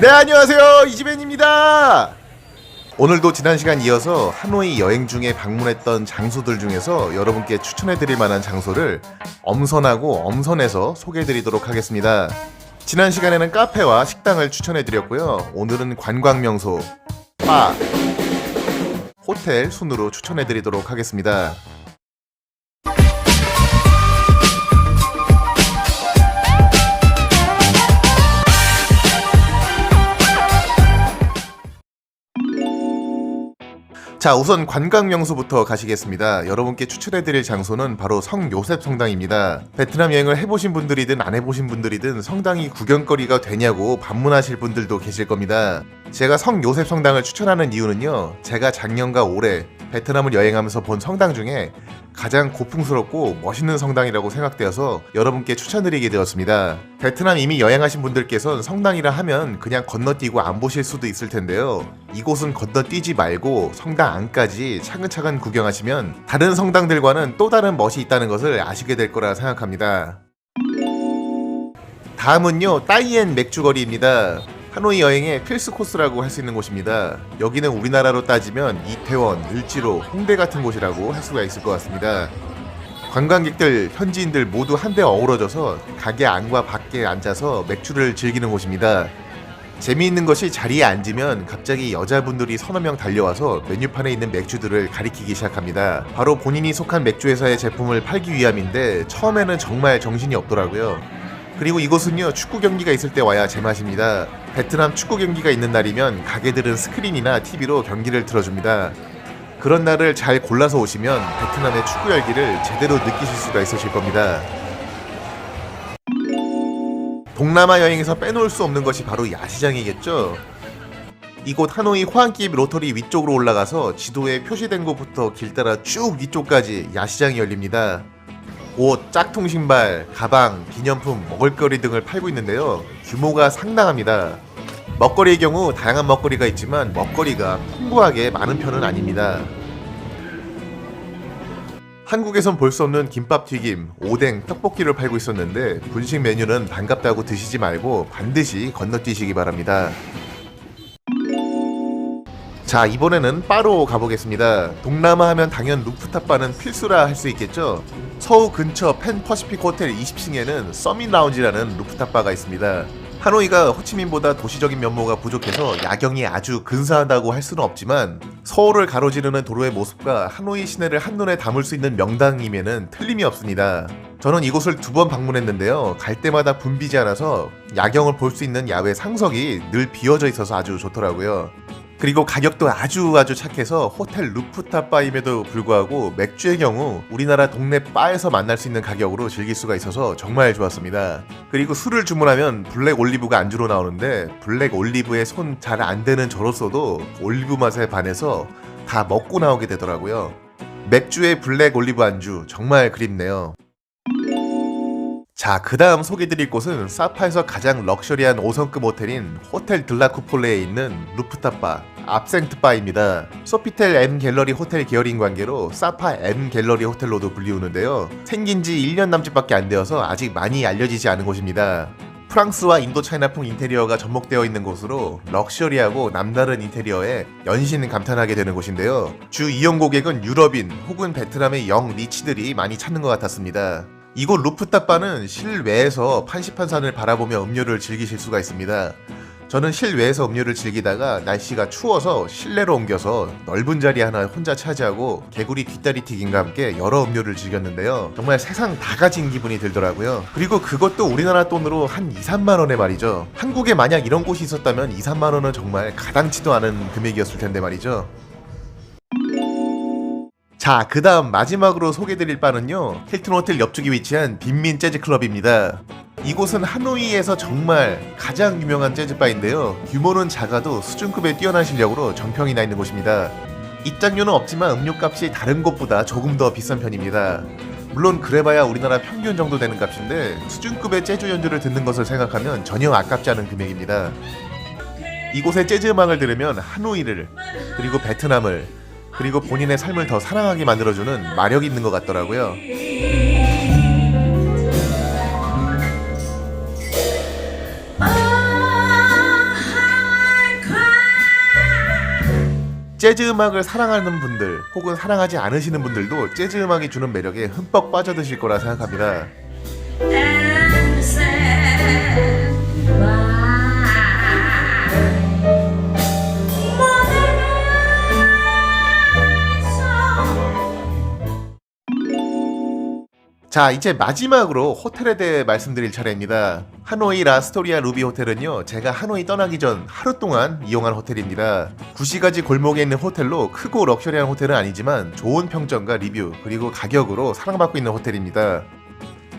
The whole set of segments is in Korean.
네 안녕하세요 이지벤입니다. 오늘도 지난 시간 이어서 하노이 여행 중에 방문했던 장소들 중에서 여러분께 추천해드릴 만한 장소를 엄선하고 엄선해서 소개해드리도록 하겠습니다. 지난 시간에는 카페와 식당을 추천해드렸고요. 오늘은 관광 명소, 바, 호텔 순으로 추천해드리도록 하겠습니다. 자, 우선 관광 명소부터 가시겠습니다. 여러분께 추천해드릴 장소는 바로 성 요셉 성당입니다. 베트남 여행을 해보신 분들이든 안 해보신 분들이든 성당이 구경거리가 되냐고 반문하실 분들도 계실 겁니다. 제가 성 요셉 성당을 추천하는 이유는요. 제가 작년과 올해 베트남을 여행하면서 본 성당 중에 가장 고풍스럽고 멋있는 성당이라고 생각되어서 여러분께 추천드리게 되었습니다. 베트남 이미 여행하신 분들께선 성당이라 하면 그냥 건너뛰고 안 보실 수도 있을 텐데요. 이곳은 건너뛰지 말고 성당 안까지 차근차근 구경하시면 다른 성당들과는 또 다른 멋이 있다는 것을 아시게 될 거라 생각합니다. 다음은요 따이엔 맥주거리입니다. 하노이 여행의 필수 코스라고 할 수 있는 곳입니다. 여기는 우리나라로 따지면 이태원, 을지로, 홍대 같은 곳이라고 할 수가 있을 것 같습니다. 관광객들, 현지인들 모두 한데 어우러져서 가게 안과 밖에 앉아서 맥주를 즐기는 곳입니다. 재미있는 것이 자리에 앉으면 갑자기 여자분들이 서너 명 달려와서 메뉴판에 있는 맥주들을 가리키기 시작합니다. 바로 본인이 속한 맥주 회사의 제품을 팔기 위함인데 처음에는 정말 정신이 없더라고요. 그리고 이곳은요 축구 경기가 있을 때 와야 제맛입니다. 베트남 축구 경기가 있는 날이면 가게들은 스크린이나 TV로 경기를 틀어줍니다. 그런 날을 잘 골라서 오시면 베트남의 축구 열기를 제대로 느끼실 수가 있으실 겁니다. 동남아 여행에서 빼놓을 수 없는 것이 바로 야시장이겠죠. 이곳 하노이 호안기입 로터리 위쪽으로 올라가서 지도에 표시된 곳부터 길 따라 쭉 위쪽까지 야시장이 열립니다. 옷, 짝퉁 신발, 가방, 기념품, 먹을거리 등을 팔고 있는데요. 규모가 상당합니다. 먹거리의 경우 다양한 먹거리가 있지만 먹거리가 풍부하게 많은 편은 아닙니다. 한국에선 볼 수 없는 김밥 튀김, 오뎅, 떡볶이를 팔고 있었는데 분식 메뉴는 반갑다고 드시지 말고 반드시 건너뛰시기 바랍니다. 자 이번에는 바로 가보겠습니다. 동남아 하면 당연 루프탑바는 필수라 할 수 있겠죠. 서우 근처 펜 퍼시픽 호텔 20층에는 서밋 라운지라는 루프탑 바가 있습니다. 하노이가 호치민보다 도시적인 면모가 부족해서 야경이 아주 근사하다고 할 수는 없지만 서울을 가로지르는 도로의 모습과 하노이 시내를 한눈에 담을 수 있는 명당임에는 틀림이 없습니다. 저는 이곳을 두 번 방문했는데요. 갈 때마다 붐비지 않아서 야경을 볼 수 있는 야외 상석이 늘 비어져 있어서 아주 좋더라고요. 그리고 가격도 아주 아주 착해서 호텔 루프탑 바임에도 불구하고 맥주의 경우 우리나라 동네 바에서 만날 수 있는 가격으로 즐길 수가 있어서 정말 좋았습니다. 그리고 술을 주문하면 블랙 올리브가 안주로 나오는데 블랙 올리브에 손 잘안 대는 저로서도 올리브 맛에 반해서 다 먹고 나오게 되더라고요. 맥주의 블랙 올리브 안주 정말 그립네요. 자, 그 다음 소개드릴 곳은 사파에서 가장 럭셔리한 5성급 호텔인 호텔 들라쿠폴레에 있는 루프탑바 압생트바입니다. 소피텔 M 갤러리 호텔 계열인 관계로 사파 M 갤러리 호텔로도 불리우는데요. 생긴 지 1년 남짓밖에 안 되어서 아직 많이 알려지지 않은 곳입니다. 프랑스와 인도 차이나풍 인테리어가 접목되어 있는 곳으로 럭셔리하고 남다른 인테리어에 연신 감탄하게 되는 곳인데요. 주 이용 고객은 유럽인 혹은 베트남의 영 리치들이 많이 찾는 것 같았습니다. 이곳 루프탑바는 실외에서 판시판산을 바라보며 음료를 즐기실 수가 있습니다. 저는 실외에서 음료를 즐기다가 날씨가 추워서 실내로 옮겨서 넓은 자리 하나 혼자 차지하고 개구리 뒷다리 튀김과 함께 여러 음료를 즐겼는데요. 정말 세상 다 가진 기분이 들더라고요. 그리고 그것도 우리나라 돈으로 한 2, 3만 원에 말이죠. 한국에 만약 이런 곳이 있었다면 2, 3만 원은 정말 가당치도 않은 금액이었을 텐데 말이죠. 자, 그 다음 마지막으로 소개드릴 바는요. 힐튼 호텔 옆쪽에 위치한 빈민 재즈 클럽입니다. 이곳은 하노이에서 정말 가장 유명한 재즈바인데요. 규모는 작아도 수준급의 뛰어난 실력으로 정평이 나 있는 곳입니다. 입장료는 없지만 음료값이 다른 곳보다 조금 더 비싼 편입니다. 물론 그래봐야 우리나라 평균 정도 되는 값인데 수준급의 재즈 연주를 듣는 것을 생각하면 전혀 아깝지 않은 금액입니다. 이곳의 재즈 음악을 들으면 하노이를 그리고 베트남을 그리고 본인의 삶을 더 사랑하게 만들어주는 마력이 있는 것 같더라고요. 재즈 음악을 사랑하는 분들 혹은 사랑하지 않으시는 분들도 재즈 음악이 주는 매력에 흠뻑 빠져드실 거라 생각합니다. 자 이제 마지막으로 호텔에 대해 말씀드릴 차례입니다. 하노이 라스토리아 루비 호텔은요 제가 하노이 떠나기 전 하루 동안 이용한 호텔입니다. 구시가지 골목에 있는 호텔로 크고 럭셔리한 호텔은 아니지만 좋은 평점과 리뷰 그리고 가격으로 사랑받고 있는 호텔입니다.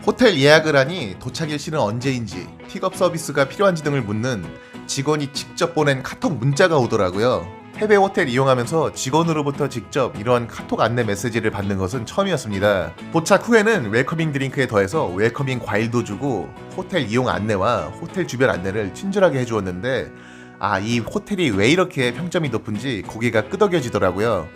호텔 예약을 하니 도착 일시는 언제인지 픽업 서비스가 필요한지 등을 묻는 직원이 직접 보낸 카톡 문자가 오더라고요. 해외 호텔 이용하면서 직원으로부터 직접 이러한 카톡 안내 메시지를 받는 것은 처음이었습니다. 도착 후에는 웰커밍 드링크에 더해서 웰커밍 과일도 주고 호텔 이용 안내와 호텔 주변 안내를 친절하게 해주었는데 아 이 호텔이 왜 이렇게 평점이 높은지 고개가 끄덕여지더라고요.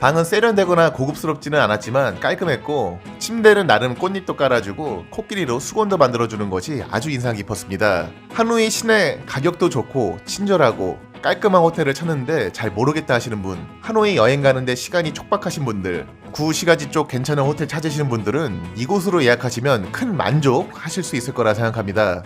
방은 세련되거나 고급스럽지는 않았지만 깔끔했고 침대는 나름 꽃잎도 깔아주고 코끼리로 수건도 만들어주는 것이 아주 인상 깊었습니다. 하노이 시내 가격도 좋고 친절하고 깔끔한 호텔을 찾는데 잘 모르겠다 하시는 분 하노이 여행 가는데 시간이 촉박하신 분들 구시가지 쪽 괜찮은 호텔 찾으시는 분들은 이곳으로 예약하시면 큰 만족 하실 수 있을 거라 생각합니다.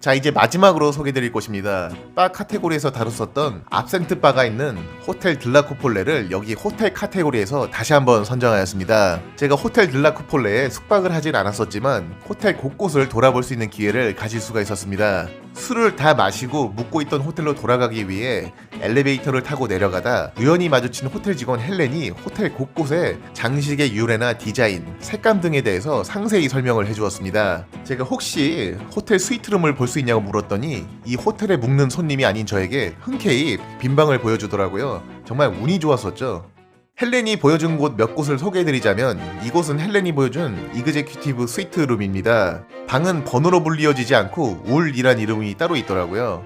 자 이제 마지막으로 소개드릴 곳입니다. 바 카테고리에서 다뤘었던 압센트 바가 있는 호텔 들라쿠폴레를 여기 호텔 카테고리에서 다시 한번 선정하였습니다. 제가 호텔 들라쿠폴레에 숙박을 하진 않았었지만 호텔 곳곳을 돌아볼 수 있는 기회를 가질 수가 있었습니다. 술을 다 마시고 묵고 있던 호텔로 돌아가기 위해 엘리베이터를 타고 내려가다 우연히 마주친 호텔 직원 헬렌이 호텔 곳곳에 장식의 유래나 디자인, 색감 등에 대해서 상세히 설명을 해주었습니다. 제가 혹시 호텔 스위트룸을 볼 수 있냐고 물었더니 이 호텔에 묵는 손님이 아닌 저에게 흔쾌히 빈방을 보여주더라고요. 정말 운이 좋았었죠. 헬렌이 보여준 곳 몇 곳을 소개해드리자면 이곳은 헬렌이 보여준 이그제큐티브 스위트룸입니다. 방은 번호로 불리어지지 않고 울이란 이름이 따로 있더라고요.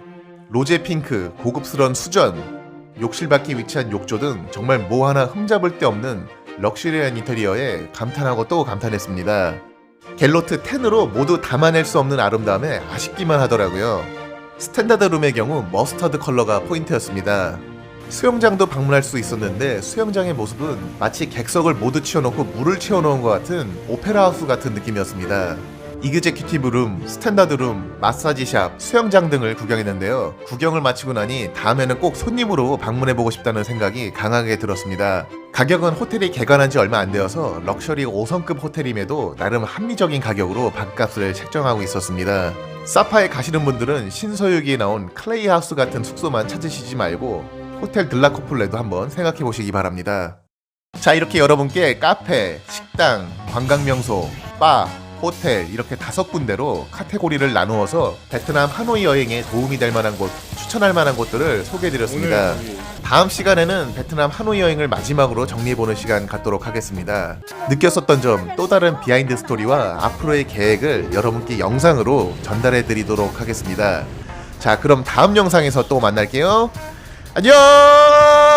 로제 핑크, 고급스러운 수전, 욕실 밖에 위치한 욕조 등 정말 뭐 하나 흠잡을 데 없는 럭셔리한 인테리어에 감탄하고 또 감탄했습니다. 갤로트 10으로 모두 담아낼 수 없는 아름다움에 아쉽기만 하더라고요. 스탠다드 룸의 경우 머스터드 컬러가 포인트였습니다. 수영장도 방문할 수 있었는데 수영장의 모습은 마치 객석을 모두 치워놓고 물을 채워놓은 것 같은 오페라 하우스 같은 느낌이었습니다. 이그제큐티브 룸, 스탠다드 룸, 마사지샵, 수영장 등을 구경했는데요. 구경을 마치고 나니 다음에는 꼭 손님으로 방문해보고 싶다는 생각이 강하게 들었습니다. 가격은 호텔이 개관한 지 얼마 안 되어서 럭셔리 5성급 호텔임에도 나름 합리적인 가격으로 밥값을 책정하고 있었습니다. 사파에 가시는 분들은 신서유기에 나온 클레이 하우스 같은 숙소만 찾으시지 말고 호텔 들라코폴레도 한번 생각해 보시기 바랍니다. 자 이렇게 여러분께 카페, 식당, 관광명소, 바, 호텔 이렇게 다섯 군데로 카테고리를 나누어서 베트남 하노이 여행에 도움이 될 만한 곳, 추천할 만한 곳들을 소개해 드렸습니다. 다음 시간에는 베트남 하노이 여행을 마지막으로 정리해보는 시간 갖도록 하겠습니다. 느꼈었던 점, 또 다른 비하인드 스토리와 앞으로의 계획을 여러분께 영상으로 전달해 드리도록 하겠습니다. 자, 그럼 다음 영상에서 또 만날게요. 안녕!